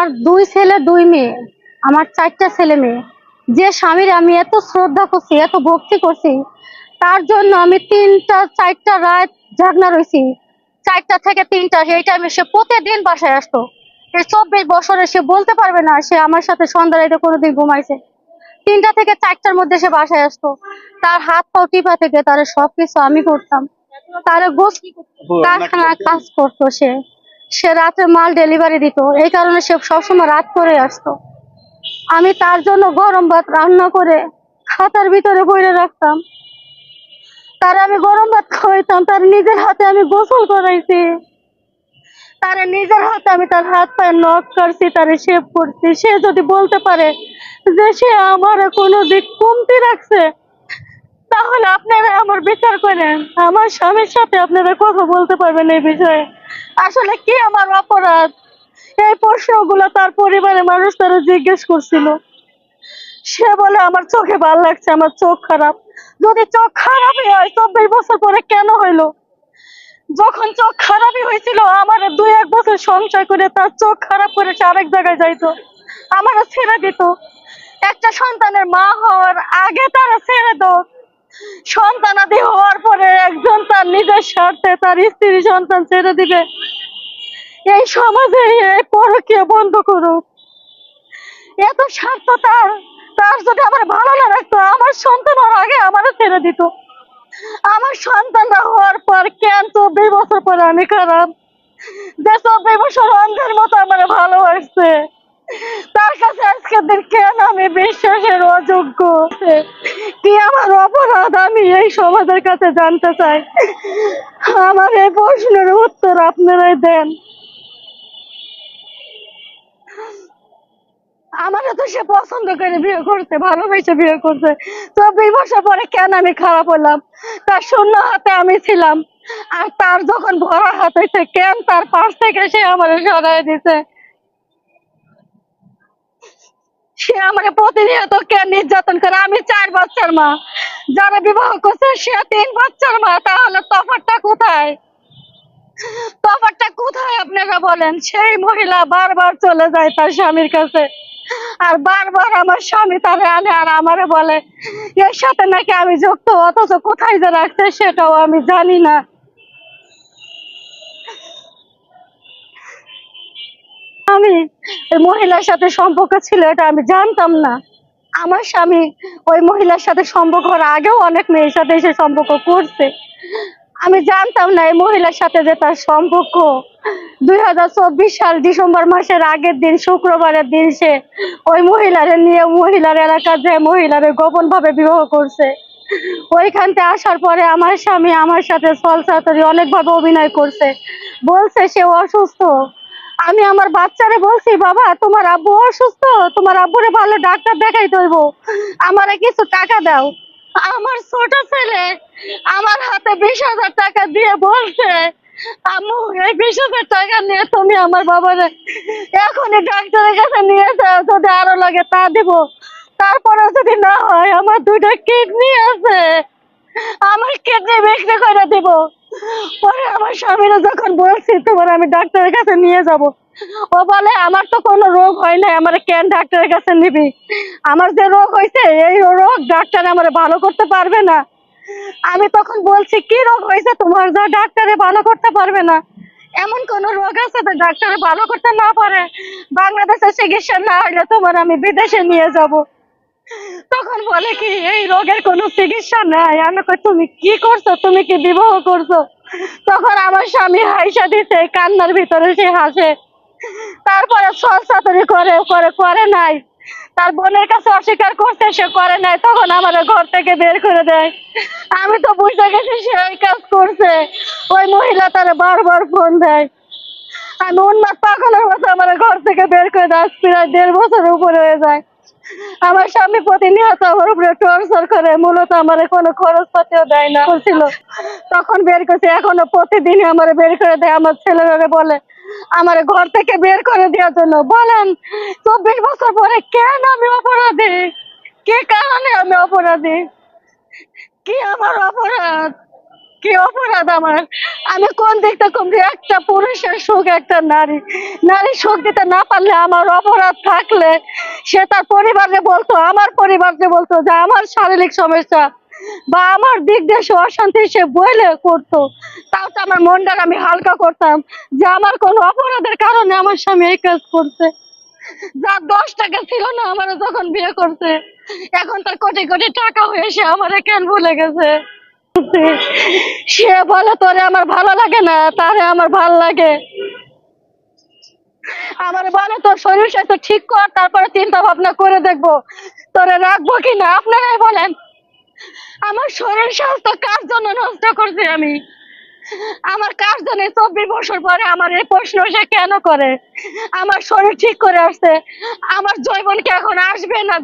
আমার দুই ছেলে দুই মেয়ে আমার চারটা ছেলে মেয়ে। যে স্বামীর আমি এত শ্রদ্ধা করছি এত ভক্তি করছি তার জন্য আমি তিনটা চারটা রাত জাগনা রয়েছি চারটা থেকে তিনটা সেই টাইমে সে প্রতিদিন বাসায় আসতো। এই চব্বিশ বছরে সে বলতে পারবে না সে আমার সাথে সন্ধ্যা রাতে কোনোদিন ঘুমাইছে। তিনটা থেকে চারটার মধ্যে সে বাসায় আসতো। তার হাত পাও টিপা থেকে তার সবকিছু আমি করতাম। তার গোস কারখানায় কাজ করতো সে। সে রাতে মাল ডেলিভারি দিত। এই কারণে সে সবসময় রাত করে আসতো। আমি তার জন্য গরম ভাত রান্না করে খাতার ভিতরে বইরে রাখতাম। তার আমি গরম ভাত খাওয়াইতাম, তার নিজের হাতে আমি গোসল করাইছি। তার নিজের হাতে আমি তার হাত পায়ে নখ করছি তারে শেভ করছি। সে যদি বলতে পারে যে সে আমার কোনো দিক কমতি রাখছে, তাহলে আপনারা আমার বিচার করেন। আমার স্বামীর সাথে আপনারা কথা বলতে পারবেন এই বিষয়ে। আসলে কি আমার অপরাধ? এই প্রশ্নগুলো তার পরিবারের মানুষ তারা জিজ্ঞেস করছিল। সে বলে, আমার চোখে ভালো লাগছে, আমার চোখ খারাপ। যদি চোখ খারাপই হয়, চব্বিশ বছর পরে কেন হইল? যখন চোখ খারাপই হয়েছিল, আমার দুই এক বছর সংসার করে তার চোখ খারাপ করে সে আরেক জায়গায় যাইতো। আমারও ছেড়ে দিত। একটা সন্তানের মা হওয়ার আগে তারা ছেড়ে দোক সন্তানাদি হওয়ার পরে একজন তার নিজের স্বার্থে তার স্ত্রী সন্তান ছেড়ে দিবে। এই সমাজে এই পরকীয় বন্ধ করুক। এত স্বার্থ তার তার যদি আমার ভালো না লাগতো, আমার সন্তান হওয়ার আগে আমারও ছেড়ে দিত। আমার সন্তানরা হওয়ার পর কেন চব্বিশ বছর পরে আমি খারাপ? যে চব্বিশ বছর অন্ধের মতো আমার ভালোবাসছে। তার কাছে আজকের দিন কেন আমি বিশ্বাসের অযোগ্য। কি আমার অপরাধ আমি এই সমাজের কাছে জানতে চাই? আমার এই প্রশ্নের উত্তর আপনারাই দেন। তো সে পছন্দ করে বিয়ে করছে ভালোবেসে বিয়ে করছে চব্বিশ বছর পরে কেন আমি খারাপ হলাম? তার শূন্য হাতে আমি ছিলাম। আর তার যখন ভরা হাত কেন তার পাশ থেকে সে আমার সরাই দিছে? সে আমাকে প্রতিনিয়ত কেন নির্যাতন করে? আমি চার বাচ্চার মা। যারা বিবাহ করছে, সে তিন বাচ্চার মা। তাহলে তফাৎটা কোথায়? তফাৎটা কোথায় আপনারা বলেন? সেই মহিলা বারবার চলে যায় তার স্বামীর কাছে। আর বারবার আমার স্বামী তারে আনে আর আমারে বলে, এর সাথে নাকি আমি যুক্ত? অথচ কোথায় যে রাখছে সেটাও আমি জানি না। ওই মহিলার সাথে সম্পর্ক ছিল, এটা আমি জানতাম না। আমার স্বামী ওই মহিলার সাথে সম্পর্ক হওয়ার আগেও অনেক মেয়ের সাথে এসে সম্পর্ক করছে। আমি জানতাম না এই মহিলার সাথে যে তার সম্পর্ক। দুই হাজার চব্বিশ সাল ডিসেম্বর মাসের আগের দিন, শুক্রবারের দিন সে ওই মহিলারে নিয়ে মহিলার এলাকার যে মহিলারে গোপন ভাবে বিবাহ করছে। ওইখানতে আসার পরে আমার স্বামী আমার সাথে সলসাতরি অনেকভাবে অভিনয় করছে। বলছে সে অসুস্থ। আমি আমার বাচ্চারে বলছি, বাবা, তোমার আব্বু অসুস্থ, তোমার আব্বুরে ভালো ডাক্তার দেখাই দইব আমারে কিছু টাকা দাও। আমার ছোট ছেলে আমার হাতে বিশ হাজার টাকা দিয়ে বলছে, আম্মু, এই বিশ হাজার টাকা নিয়ে তুমি আমার এখনই ডাক্তারের কাছে নিয়ে যদি আরও লাগে তা যদি না হয়, আমার কিডনি আছে, আমার কিডনি বিক্রি করে দিব। পরে আমার স্বামীরা যখন বলছি, তোমার আমি ডাক্তারের কাছে নিয়ে যাব। ও বলে, আমার তো কোনো রোগ হয় নাই, আমার কেন ডাক্তারের কাছে নিবি? আমার যে রোগ হয়েছে, এই রোগ ডাক্তার আমার ভালো করতে পারবে না। আমি তখন বলছি, কি রোগ হয়েছে? তোমার যা ডাক্তারে ভালো করতে পারবে না। এমন কোন রোগ আছে তো ডাক্তারে ভালো করতে না পারে? বাংলাদেশে চিকিৎসা না হলে তোমার আমি বিদেশে নিয়ে যাব। তখন বলে কি, এই রোগের কোনো চিকিৎসা নাই। আমি তুমি কি করছ? তুমি কি বিবাহ করছ? তখন আমার স্বামী হাইসা দিতে কান্নার ভিতরে সে হাসে। তারপরে সরসাতরি করে করে করে নাই। তার বোনের কাছে অস্বীকার করতে সে করে নাই। তখন আমার ঘর থেকে বের করে দেয়। আমি তো বুঝতে গেছি সে ওই কাজ করছে। ওই মহিলা তারা বারবার ফোন দেয়। আমি উন্মাদ পাগলের মতো আমার ঘর থেকে বের করে দেয় প্রায় দেড় বছর উপরে হয়ে যায়। আমার স্বামী প্রতিনিয়ত আমার উপরে টর্চার করে, মূলত আমার কোনো খরচ পাতিও দেয় না। ছিল তখন বের করছে, এখনও প্রতিদিনই আমার বের করে দেয়। আমার ছেলেরা বলে, আমার ঘর থেকে বের করে দেওয়ার জন্য। বলেন, চব্বিশ বছর পরে কেন আমি অপরাধী? কে কারণে আমি অপরাধী? কি আমার অপরাধ? কি অপরাধ আমার? আমি কোন দিকটা কমছি? একটা পুরুষের সুখ, একটা নারী। নারী সুখ দিতে না পারলে আমার অপরাধ থাকলে সে তার পরিবারে বলতো, আমার পরিবারকে বলতো যে আমার শারীরিক সমস্যা বা আমার দিক সে অশান্তি সে বইলে করতো। তাও তো আমার মনটা আমি হালকা করতাম যে আমার কোনো অপরাধের কারণে আমার স্বামী এই কাজ করছে। যার দশ টাকা ছিল না আমার যখন বিয়ে করছে, এখন তার কোটি কোটি টাকা হয়ে সে আমার কেন ভুলে গেছে? সে বলে, তোরে আমার ভালো লাগে না, তারে আমার লাগে। আমার বলে, তোর শরীর স্বাস্থ্য ঠিক কর, তারপরে চিন্তা ভাবনা করে দেখব, তোরে রাখব আপনারাই বলেন। আমার শরীর স্বাস্থ্য কার জন্য নষ্ট করছি আমি? আমার কার জন্য চব্বিশ বছর পরে আমার এই প্রশ্ন সে কেন করে? আমার শরীর ঠিক করে আসছে, আমার জৈবন কি এখন আসবে না